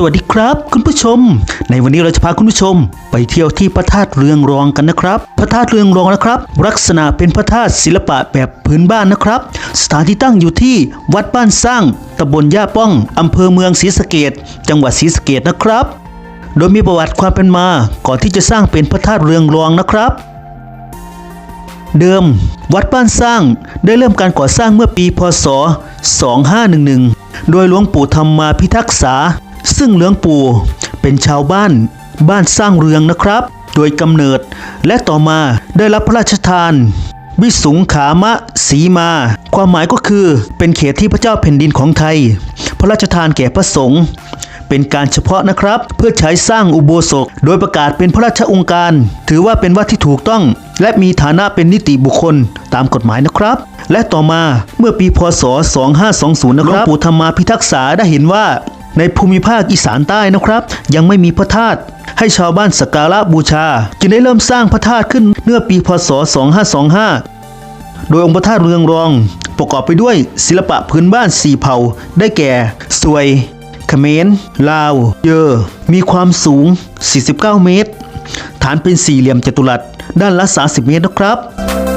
สวัสดีครับ คุณผู้ชม ในวันนี้เราจะพาคุณผู้ชม ไปเที่ยวที่พระธาตุเรืองรองกันนะครับ พระธาตุเรืองรองนะครับ ลักษณะเป็นพระธาตุศิลปะแบบพื้นบ้านนะครับ สถานที่ตั้งอยู่ที่วัดบ้านสร้างตำบลย่าป้องอำเภอเมืองศรีสะเกดจังหวัดศรีสะเกดนะครับ โดยมีประวัติความเป็นมา ก่อนที่จะสร้างเป็นพระธาตุเรืองรองนะครับเดิม วัดบ้านสร้างได้เริ่มการก่อสร้างเมื่อปีพศ 2511 โดยหลวงปู่ธรรมาพิทักษา ซึ่งหลวงปู่เป็นชาวบ้านบ้านสร้างเรืองนะครับ โดยกำเนิดและต่อมาได้รับพระราชทานวิสุงขามะสีมา ความหมายก็คือเป็นเขตที่พระเจ้าแผ่นดินของไทย พระราชทานแก่พระสงฆ์เป็นการเฉพาะนะครับ เพื่อใช้สร้างอุโบสถ โดยประกาศเป็นพระราชองค์การ ถือว่าเป็นวัดที่ถูกต้อง และมีฐานะเป็นนิติบุคคลตามกฎหมายนะครับ และต่อมาเมื่อปีพศ 2520 นะครับหลวงปู่ธรรมาพิทักษาได้เห็นว่า ในภูมิภาคอีสานใต้นะครับ ยังไม่มีพระธาตุให้ชาวบ้านสักการะบูชา จึงได้เริ่มสร้างพระธาตุขึ้นเมื่อปีพศ 2525 โดยองค์พระธาตุเรืองรอง ประกอบไปด้วยศิลปะพื้นบ้าน4เผ่า ได้แก่ สวยเขมรลาว เยอ มีความสูง 49 เมตร ฐานเป็นสี่เหลี่ยมจัตุรัส ด้านละ 30 เมตรนะครับ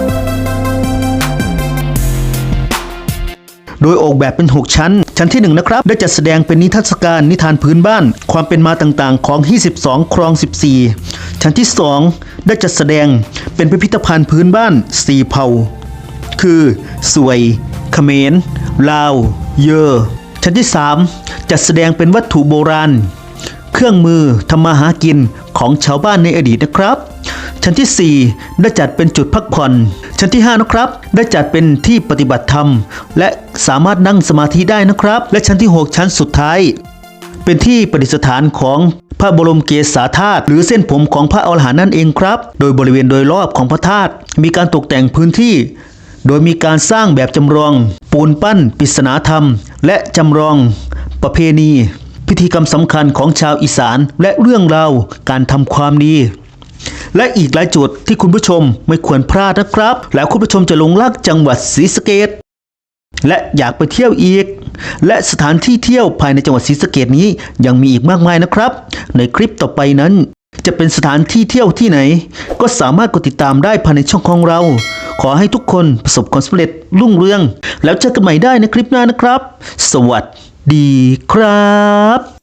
โดยออกแบบเป็น 6 ชั้น ชั้นที่1นะครับได้จัดแสดงเป็นนิทรรศการนิทานพื้นบ้าน ความเป็นมาต่างๆ ของ 22 ครอง 14 ชั้นที่ 2 ได้จัดแสดงเป็นพิพิธภัณฑ์พื้นบ้าน4เผ่า คือสวยเขมรลาว เยอชั้นที่ 3 จัดแสดงเป็นวัตถุโบราณ เครื่องมือทำมาหากินของชาวบ้านในอดีตนะครับ ชั้นที่ 4 ได้จัดเป็นจุดพักผ่อน ชั้นที่ 5 นะครับ ได้จัดเป็นที่ปฏิบัติธรรม และสามารถนั่งสมาธิได้นะครับ และชั้นที่ 6 ชั้นสุดท้าย เป็นที่ประดิษฐานของพระบรมเกศาธาตุหรือเส้นผมของพระอรหันต์นั่นเองครับ โดยบริเวณโดยรอบของพระธาตุมีการตกแต่งพื้นที่ โดยมีการสร้างแบบจำลอง ปูนปั้นปริศนาธรรม และจำลอง ประเพณี พิธีกรรมสำคัญของชาวอีสาน และเรื่องราวการทำความดี และอีกหลายจุดที่คุณผู้ชมไม่ควรพลาดนะครับ แล้วคุณผู้ชมจะลงรักจังหวัดศรีสะเกดและอยากไปเที่ยวอีก และสถานที่เที่ยวภายในจังหวัดศรีสะเกดนี้ยังมีอีกมากมายนะครับ ในคลิปต่อไปนั้น จะเป็นสถานที่เที่ยวที่ไหน ก็สามารถกดติดตามได้ภายในช่องของเรา ขอให้ทุกคนประสบความสำเร็จรุ่งเรือง แล้วเจอกันใหม่ได้ในคลิปหน้านะครับ สวัสดีครับ